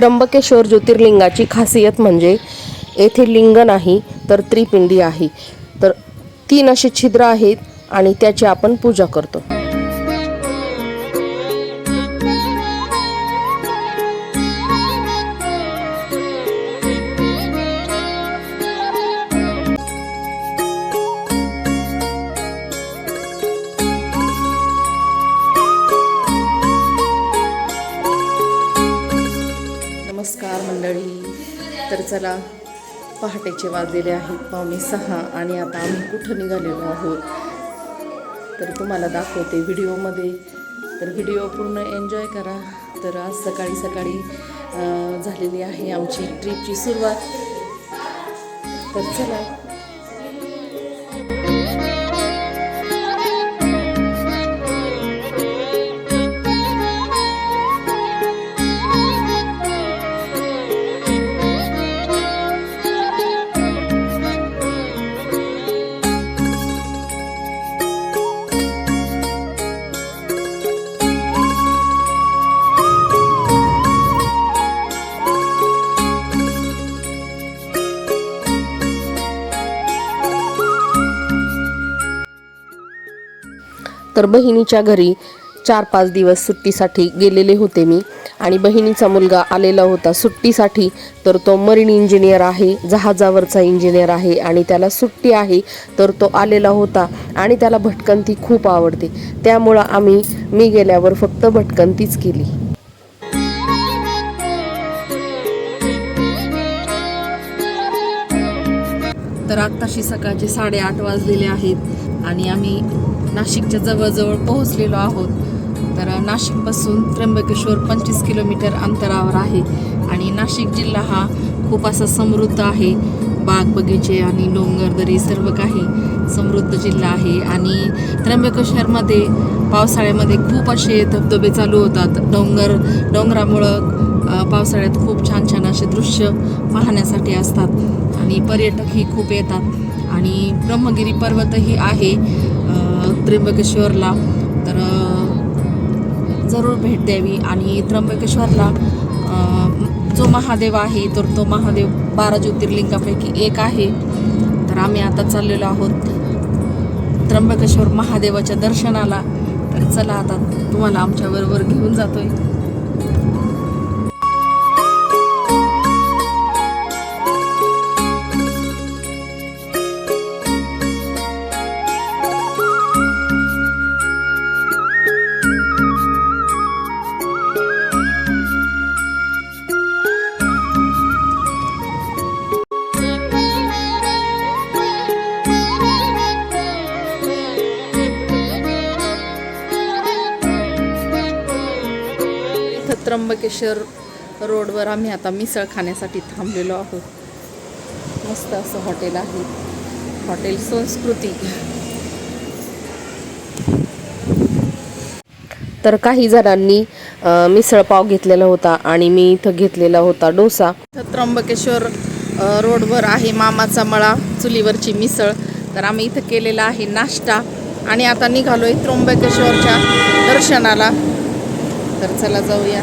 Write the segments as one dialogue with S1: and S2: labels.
S1: त्र्यंबकेश्वर ज्योतिर्लिंगाची खासियत म्हणजे येथे लिंग नाही तर त्रिपिंडी आहे. तर तीन अशी छिद्र आहेत आणि त्याची आपण पूजा करतो. तर चला पहाटेचे वाजलेले आहेत. पावणे सहा आणि आता आम्ही कुठं निघालेलो आहोत? तर तुम्हाला दाखवते व्हिडिओमध्ये. तर व्हिडिओ पूर्ण एन्जॉय करा. तर आज सकाळी सकाळी झालेली आहे आमची ट्रिपची सुरुवात. तर चला तर बहिणीच्या घरी चार पाच दिवस सुट्टीसाठी गेलेले होते मी. आणि बहिणीचा मुलगा आलेला होता सुट्टीसाठी तर तो मरीन इंजिनियर आहे जहाजावरचा इंजिनियर आहे आणि त्याला सुट्टी आहे तर तो आलेला होता आणि त्याला भटकंती खूप आवडते. त्यामुळं आम्ही मी गेल्यावर फक्त भटकंतीच केली. तर आत्ताशी सकाळचे साडेआठ वाजलेले आहेत. आणि आम्ही नाशिकच्या जवळजवळ पोहोचलेलो आहोत. तर नाशिकपासून त्र्यंबकेश्वर पंचवीस किलोमीटर अंतरावर आहे आणि नाशिक जिल्हा हा खूप असा समृद्ध आहे. बाग बगीचे आणि डोंगरदरी सर्व काही समृद्ध जिल्हा आहे. आणि त्र्यंबकेश्वरमध्ये पावसाळ्यामध्ये खूप असे धबधबे चालू होतात. डोंगर डोंगरामुळं पावसाळ्यात खूप छान छान असे दृश्य पाहण्यासाठी असतात. आणि पर्यटकही खूप येतात. आणि ब्रह्मगिरी पर्वतही आहे त्र्यंबकेश्वरला. तर जरूर भेट द्यावी. आणि त्र्यंबकेश्वरला जो महादेव आहे तर तो महादेव बारा ज्योतिर्लिंगापैकी एक आहे. तर आम्ही आता चाललेलो आहोत त्र्यंबकेश्वर महादेवाच्या दर्शनाला. तर चला आता तुम्हाला आमच्याबरोबर घेऊन जातोय. इथं त्र्यंबकेश्वर रोडवर आम्ही आता मिसळ खाण्यासाठी थांबलेलो आहोत. मस्त असं हॉटेल आहे. हॉटेल संस्कृती. तर काही जणांनी मिसळ पाव घेतलेला होता आणि मी इथं घेतलेला होता डोसा. त्र्यंबकेश्वर रोडवर आहे मामाचा मळा चुलीवरची मिसळ. तर आम्ही इथं केलेला आहे नाश्ता. आणि आता निघालोय त्र्यंबकेश्वरच्या दर्शनाला. तर चला जाऊया.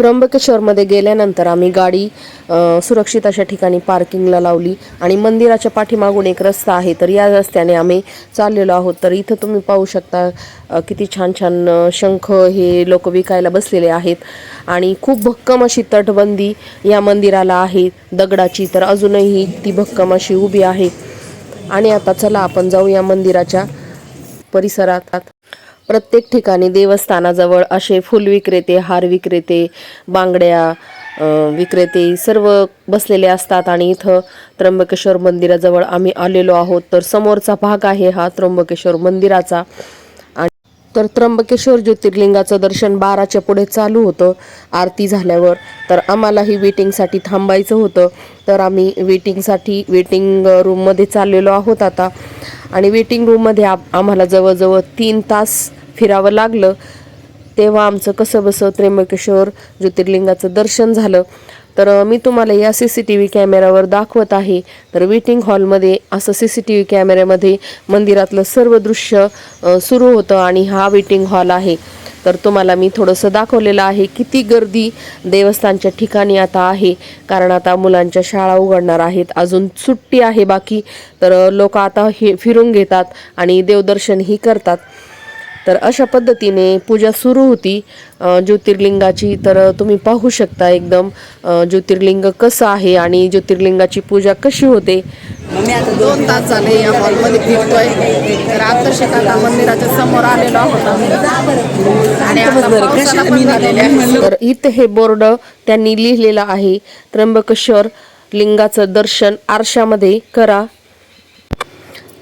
S1: त्र्यंबकेश्वरमध्ये गेल्यानंतर आम्ही गाडी सुरक्षित अशा ठिकाणी पार्किंगला लावली. आणि मंदिराच्या पाठीमागून एक रस्ता आहे तर या रस्त्याने आम्ही चाललेलो आहोत. तर इथं तुम्ही पाहू शकता किती छान छान शंख हे लोक विकायला बसलेले आहेत. आणि खूप भक्कम अशी तटबंदी या मंदिराला आहे दगडाची. तर अजूनही ती भक्कम अशी उभी आहे. आणि आता चला आपण जाऊ या मंदिराच्या परिसरात. प्रत्येक ठिकाणी देवस्थानाजवळ असे फुल विक्रेते हार विक्रेते बांगड्या विक्रेते सर्व बसलेले असतात आणि इथं त्र्यंबकेश्वर मंदिराजवळ आम्ही आलेलो आहोत. तर समोरचा भाग आहे हा त्र्यंबकेश्वर मंदिराचा. आणि तर त्र्यंबकेश्वर ज्योतिर्लिंगाचं दर्शन बाराच्या पुढे चालू होतं आरती झाल्यावर. तर आम्हालाही वेटिंगसाठी थांबायचं होतं. तर आम्ही वेटिंगसाठी वेटिंग रूममध्ये चाललेलो आहोत आता. आणि वेटिंग रूममध्ये आप आम्हाला जवळजवळ तीन तास फिरावं लागलं तेव्हा आमचं कसं बसं त्र्यंबकेश्वर ज्योतिर्लिंगाचं दर्शन झालं. तर मी तुम्हाला या सी सी टी व्ही कॅमेऱ्यावर दाखवत आहे. तर वेटिंग हॉलमध्ये असं सी सी टी व्ही कॅमेऱ्यामध्ये मंदिरातलं सर्व दृश्य सुरू होतं आणि हा वेटिंग हॉल आहे. तर तुम्हाला मी थोडंसं दाखवलेलं आहे किती गर्दी देवस्थानच्या ठिकाणी आता आहे. कारण आता मुलांच्या शाळा उघडणार आहेत अजून सुट्टी आहे बाकी. तर लोक आता हे फिरून घेतात आणि देवदर्शनही करतात. तर अशा पद्धतीने पूजा सुरू होती. ज्योतिर्लिंगाची. तर तुम्ही पाहू शकता एकदम ज्योतिर्लिंग कसं आहे आणि ज्योतिर्लिंगाची पूजा कशी होते.
S2: दोन तास झाले या हॉलमध्ये फिरतोय. तर आता शेताला मंदिराच्या समोर आलेलो आहोत आणि आता.
S1: तर इथं हे बोर्ड त्यांनी लिहिलेलं आहे. त्र्यंबकेश्वर लिंगाचं दर्शन आरशामध्ये करा.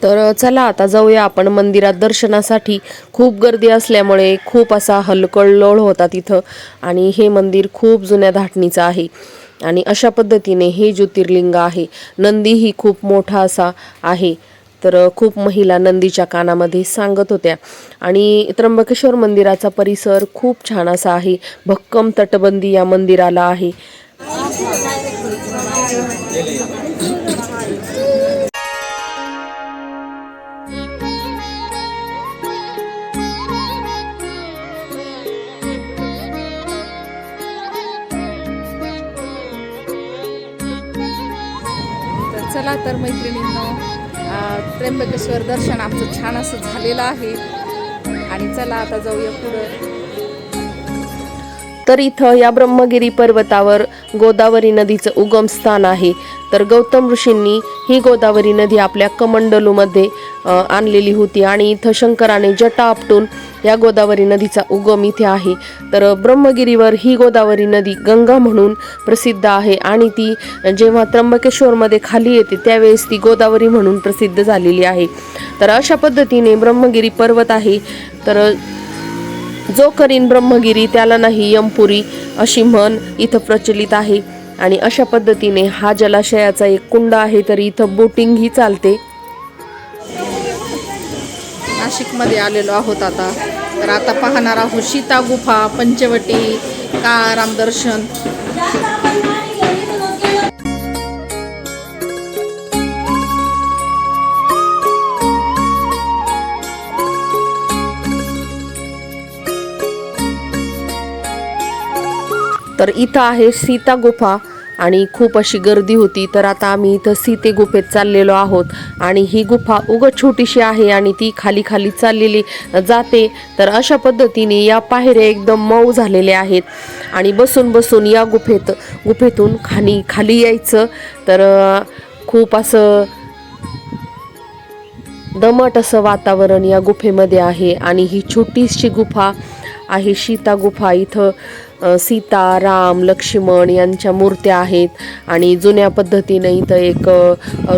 S1: तर चला आता जाऊया आपण मंदिरात दर्शनासाठी. खूप गर्दी असल्यामुळे खूप असा हलकळलोळ होता तिथं आणि हे मंदिर खूप जुन्या धाटणीचं आहे. आणि अशा पद्धतीने हे ज्योतिर्लिंग आहे. नंदीही खूप मोठा असा आहे. तर खूप महिला नंदीच्या कानामध्ये सांगत होत्या. आणि त्र्यंबकेश्वर मंदिराचा परिसर खूप छान असा आहे. भक्कम तटबंदी या मंदिराला आहे.
S2: तर चला मैत्रिणींनो त्र्यंबकेश्वर दर्शन आमचं छान असं झालेलं आहे. आणि चला आता जाऊया पुढं.
S1: तर इथं या ब्रह्मगिरी पर्वतावर गोदावरी नदीचं उगम स्थान आहे. तर गौतम ऋषींनी ही गोदावरी नदी आपल्या कमंडलूमध्ये आणलेली होती आणि इथं शंकराने जटा आपटून या गोदावरी नदीचा उगम इथे आहे. तर ब्रह्मगिरीवर ही गोदावरी नदी गंगा म्हणून प्रसिद्ध आहे आणि ती जेव्हा त्र्यंबकेश्वरमध्ये खाली येते त्यावेळेस ती गोदावरी म्हणून प्रसिद्ध झालेली आहे. तर अशा पद्धतीने ब्रह्मगिरी पर्वत आहे. तर जो करीन ब्रह्मगिरी त्याला नाही यमपुरी अशी म्हण इथं प्रचलित आहे. आणि अशा पद्धतीने हा जलाशयाचा एक कुंड आहे तर इथं बोटिंगही चालते.
S2: नाशिकमध्ये आलेलो आहोत आता. तर आता पाहणार आहोत सीता गुफा पंचवटी काळाराम दर्शन.
S1: तर इथं आहे सीता गुफा. आणि खूप अशी गर्दी होती. तर आता आम्ही इथं सीते गुफेत चाललेलो आहोत आणि ही गुफा उगत छोटीशी आहे आणि ती खाली खाली चाललेली जाते. तर अशा पद्धतीने या पायऱ्या एकदम मऊ झालेल्या आहेत. आणि बसून बसून या गुफेत गुफेतून खाली खाली यायचं. तर खूप असं दमट असं वातावरण या गुफेमध्ये आहे. आणि ही छोटीशी गुफा आहे सीता गुफा. इथं सीता राम लक्ष्मण यांच्या मूर्त्या आहेत आणि जुन्या पद्धतीने इथं एक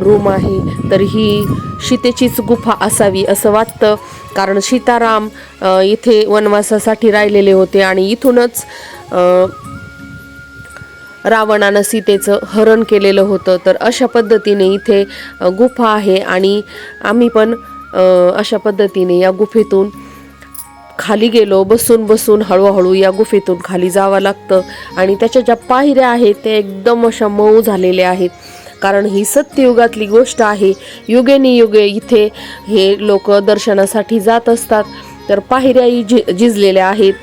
S1: रूम आहे. तर ही सीतेचीच गुफा असावी असं वाटतं. कारण सीताराम इथे वनवासासाठी राहिलेले होते आणि इथूनच रावणानं सीतेचं हरण केलेलं होतं. तर अशा पद्धतीने इथे गुफा आहे आणि आम्ही पण अशा पद्धतीने या गुफेतून खाली गेलो बसून बसून हळूहळू या गुफेतून खाली जावं लागतं. आणि त्याच्या ज्या पायऱ्या आहेत त्या एकदम अशा मऊ झालेल्या आहेत. कारण ही सत्ययुगातली गोष्ट आहे युगेनियुगे इथे हे लोक दर्शनासाठी जात असतात. तर पायऱ्याही झि झिजलेल्या आहेत.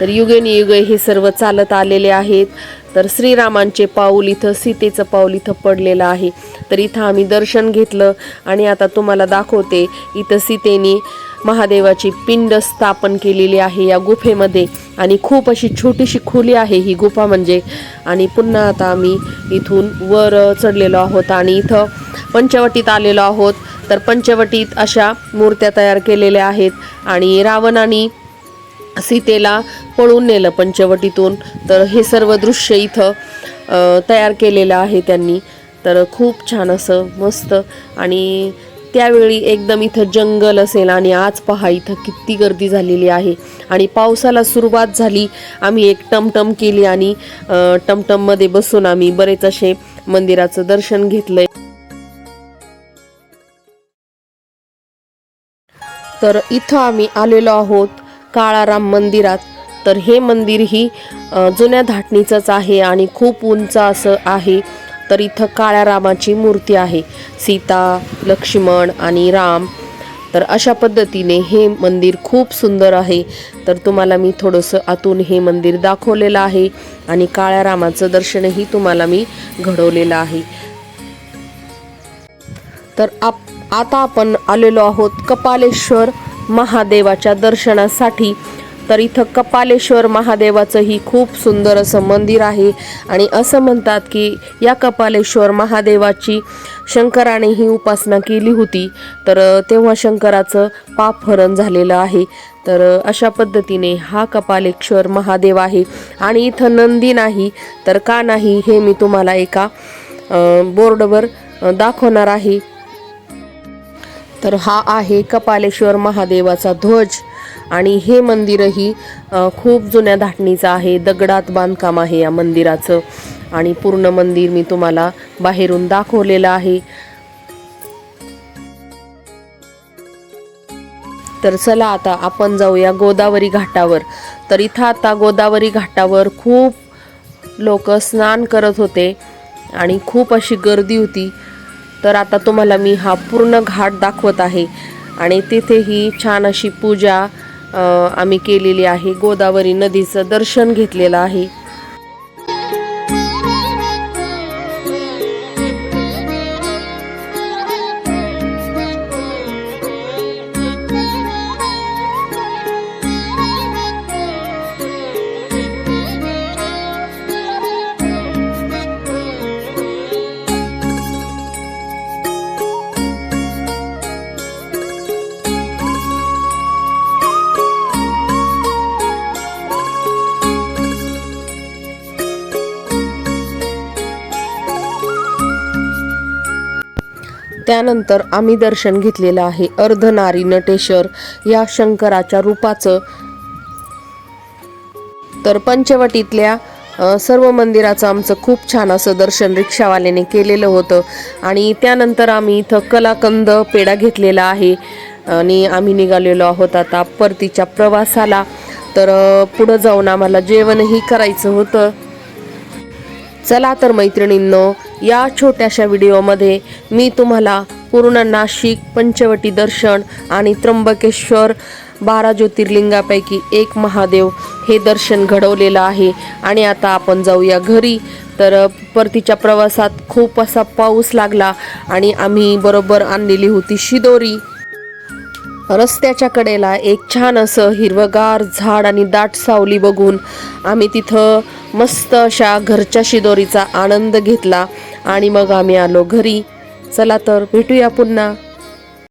S1: तर युगेनियुगे हे सर्व चालत आलेले आहेत. तर श्रीरामांचे पाऊल इथं सीतेचं पाऊल इथं पडलेलं आहे. तर इथं आम्ही दर्शन घेतलं. आणि आता तुम्हाला दाखवते इथं सीतेने महादेवाची पिंड स्थापन केलेली आहे या गुफेमध्ये. आणि खूप अशी छोटीशी खोली आहे ही गुफा म्हणजे. आणि पुन्हा आता आम्ही इथून वर चढलेलो आहोत आणि इथं पंचवटीत आलेलो आहोत. तर पंचवटीत अशा मूर्त्या तयार केलेल्या आहेत. आणि रावणाने सीतेला पळून नेलं पंचवटीतून. तर हे सर्व दृश्य इथं तयार केलेलं आहे त्यांनी. तर खूप छान असं मस्त आणि त्यावेळी एकदम इथं जंगल असेल आणि आज पहा इथं किती गर्दी झालेली आहे. आणि पावसाला सुरुवात झाली. आम्ही एक टमटम केली आणि टमटममध्ये बसून आम्ही बरेच असे मंदिराचं दर्शन घेतलंय. तर इथं आम्ही आलेलो आहोत काळाराम मंदिरात. तर हे मंदिर ही जुन्या धाटणीचंच आहे आणि खूप उंच असं आहे. तर इथं काळ्या रामाची मूर्ती आहे. सीता लक्ष्मण आणि राम. तर अशा पद्धतीने हे मंदिर खूप सुंदर आहे. तर तुम्हाला मी थोडंसं आतून हे मंदिर दाखवलेलं आहे आणि काळ्या रामाचं दर्शनही तुम्हाला मी घडवलेलं आहे. तर आप आता आपण आलेलो आहोत कपालेश्वर महादेवाच्या दर्शनासाठी. तर इथं कपालेश्वर महादेवाचंही खूप सुंदर असं मंदिर आहे. आणि असं म्हणतात की या कपालेश्वर महादेवाची शंकराने ही उपासना केली होती. तर तेव्हा शंकराचं पापहरण झालेलं आहे. तर अशा पद्धतीने हा कपालेश्वर महादेव आहे. आणि इथं नंदी नाही तर का नाही हे मी तुम्हाला एका बोर्डवर दाखवणार आहे. तर हा आहे कपालेश्वर महादेवाचा ध्वज. आणि हे मंदिरही खूप जुन्या धाटणीचं आहे. दगडात बांधकाम आहे या मंदिराचं. आणि पूर्ण मंदिर मी तुम्हाला बाहेरून दाखवलेलं आहे. तर चला आता आपण जाऊया गोदावरी घाटावर. तर इथं आता गोदावरी घाटावर खूप लोक स्नान करत होते आणि खूप अशी गर्दी होती. तर आता तुम्हाला मी हा पूर्ण घाट दाखवत आहे. आणि तिथेही छान अशी पूजा आम्ही केलेली आहे. गोदावरी नदीचं दर्शन घेतलेलं आहे. त्यानंतर आम्ही दर्शन घेतलेलं आहे अर्धनारी नटेश्वर या शंकराच्या रूपाचं. तर पंचवटीतल्या सर्व मंदिराचं आमचं खूप छान असं दर्शन रिक्षावाल्याने केलेलं होतं. आणि त्यानंतर आम्ही इथं कलाकंद पेढा घेतलेला आहे. आणि आम्ही निघालेलो आहोत आता परतीच्या प्रवासाला. तर पुढं जाऊन आम्हाला जेवणही करायचं होतं. चला तर मैत्रिणींनो या छोट्याशा व्हिडिओमध्ये मी तुम्हाला पूर्ण नाशिक पंचवटी दर्शन आणि त्र्यंबकेश्वर बारा ज्योतिर्लिंगापैकी एक महादेव हे दर्शन घडवलेलं आहे. आणि आता आपण जाऊया घरी. तर परतीच्या प्रवासात खूप असा पाऊस लागला आणि आम्ही बरोबर आणलेली होती शिदोरी. रस्त्याच्या कडेला एक छान असं हिरवगार झाड आणि दाट सावली बघून आम्ही तिथं मस्त अशा घरच्या शिदोरीचा आनंद घेतला आणि मग आम्ही आलो घरी. चला तर भेटूया पुन्हा.